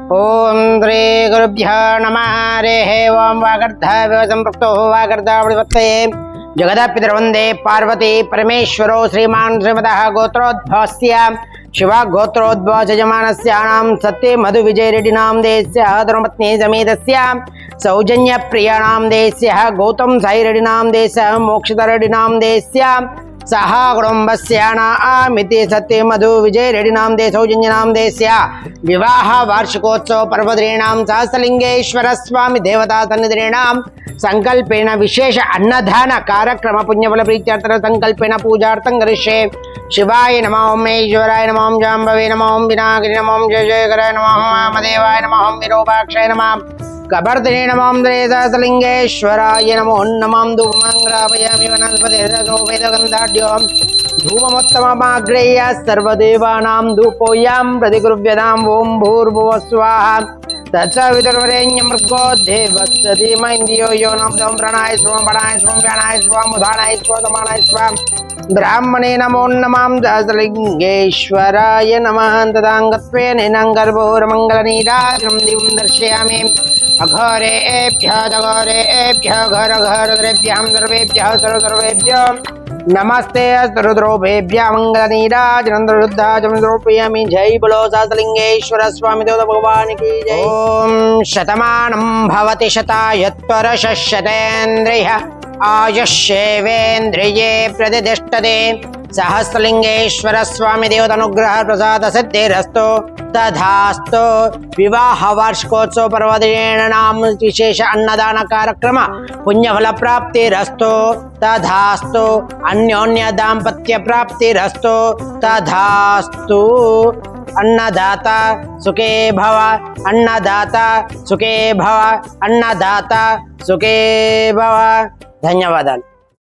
ॐ श्री गुरुभ्यो नमः। हरेः ॐ वागर्धव्य सम्पृक्तो वागर्धावृत्तये जगदपितृवन्दे पार्वती परमेश्वरो श्रीमान् श्रीमतः गोत्रोद्भवस्य शिवा गोत्रोद्भवजमानस्याणां सत्ये मधुविजयरेड्डिनां देयस्यः धर्मपत्नी समेतस्य सौजन्यप्रियाणां देयस्यः गौतम साई रेड्डिनां देयस्यः मोक्षतरेड्डिनां देयस्य మోక్షధరెడ్డినాం దేశ్య సత్య మధు విజయ రెడ్డినాం దే సౌజన్యనాం దేశ్య వివాహ వార్షికోత్సవ పర్వదినాం సహస్రలింగేశ్వర స్వామి దేవతా సన్నిధినాం సంకల్పేణ విశేష అన్నదాన కార్యక్రమ పుణ్యఫల ప్రీత్యర్థన సంకల్పేణ పూజార్థం కరిష్యే. శివాయ నమోం ఈశ్వరాయ నమోం జాంబవే నమోం ఓం వినాగిరి నమ జయ జయకరాయ నమోం ఓం వామదేవాయ నమ ఓం విరూపాక్షాయ నమ. కబర్దినే నమాం శ్రీలింగేశ్వరాయ నమో నమాం ధూమాంగ్రాపయామి వనస్పతిర్వేదగంధాఢ్యోం ధూమముత్తమమాగ్రేయ సర్వదేవానాం ధూపోయాం ప్రతిగృవ్యదాం ఓం భూర్భువ స్వాహ తత్సవితుర్వరేణ్యం మృగో దేవస్య ధీమైందియో యో నబ్దం ప్రణాయ స్వం పణాయ స్వం వ్యానాయ స్వం ఉదానాయ స్వతమానాయ స్వం బ్రాహ్మణే నమో నమాం సహస్రలింగేశ్వరాయ నమః తదాంగత్వే अघोरे एभ्य दघोरे एभ्य घर घर द्रेभ्याम सर्वेभ्य सर्वेभ्य। नमस्ते अस्तरुद्रोपेभ्य मंगलनीराज नंद्रुद्धा चंद्रोपयमी जय बोलो सातलिंगेश्वर स्वामी देव भगवान की जय। ओम शतमानं भवति शतायत्परश शतेन्द्रिय आयुष्येवेन्द्रिये प्रतिष्ठते। స్వామి దేవత అనుగ్రహ ప్రసాద సిద్ధిరస్తు తథాస్తు వివాహ వార్షికోత్సవ పర్వదిన నామ విశేష అన్నదాన కార్యక్రమ పుణ్యఫల ప్రాప్తిరస్తు తథాస్తు అన్యోన్య దాంపత్య ప్రాప్తిరస్తు తథాస్తు అన్నదాత సుఖే భవ అన్నదాత సుఖే భవ అన్నదాత సుఖే భవ ధన్యవాదాలు